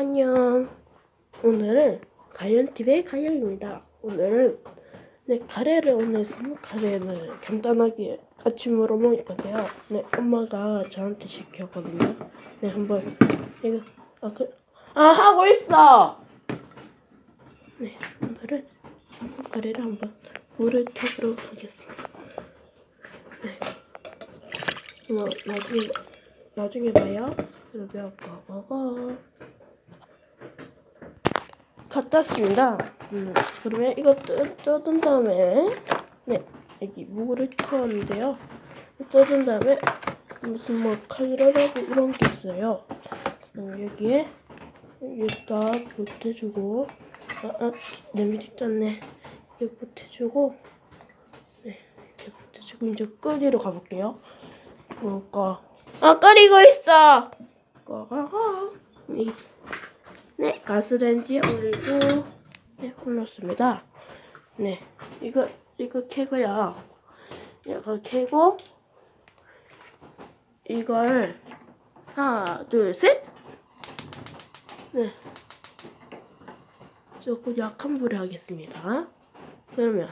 안녕. 오늘은 가연TV의 가연입니다. 오늘은 네, 카레를 오늘 선물 카레를 간단하게 아침으로 먹을 건데요. 네, 엄마가 저한테 시켰거든요. 네, 한번 이거 아, 그, 아 하고 있어. 네, 오늘은 선물 카레를 한번 물을 타보도록 하겠습니다. 네. 뭐 나중에 나중에 봐요. 그러면 먹어. 갖다 씁니다. 음, 그러면 이거 뜯, 뜯은 다음에 네 여기 물을 터는데요. 뜯은 다음에 무슨 뭐 칼이라고 이런 게 있어요. 음, 여기에 여기다 보태주고 아, 아 냄비 찢었네. 이렇게 보태주고 네 이렇게 보태주고 이제 끓이러 가볼게요. 뭐가 아 끓이고 있어. 이 네, 가스레인지에 올리고, 네, 올렸습니다. 네, 이거, 이거 캐고요. 이거 캐고, 이걸, 하나, 둘, 셋! 네. 조금 약한 불에 하겠습니다. 그러면,